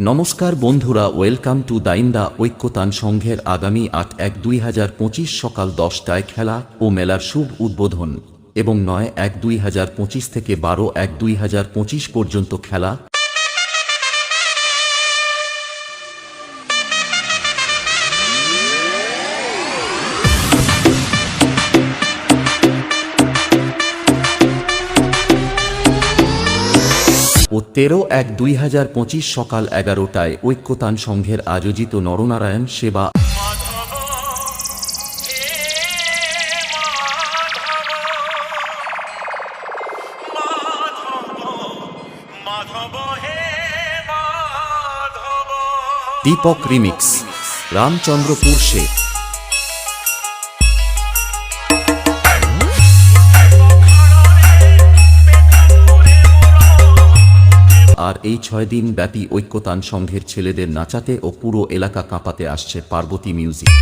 নমস্কার বন্ধুরা, welcome to দাইন্দা ঐক্যতান সংঘের আগামী আট এক দুই হাজার পঁচিশ সকাল দশটায় খেলা ও মেলার শুভ উদ্বোধন এবং নয় এক দুই হাজার পঁচিশ থেকে বারো এক দুই হাজার পঁচিশ পর্যন্ত খেলা ও তেরো এক দুই হাজার পঁচিশ সকাল এগারোটায় ঐক্যতান সংঘের আয়োজিত নরনারায়ণ সেবা। দীপক রিমিক্স, রামচন্দ্রপুর সে আর এই ছয় দিন ব্যাপী ঐক্যতান সংঘের ছেলেদের নাচাতে ও পুরো এলাকা কাঁপাতে আসছে পার্বতী মিউজিক।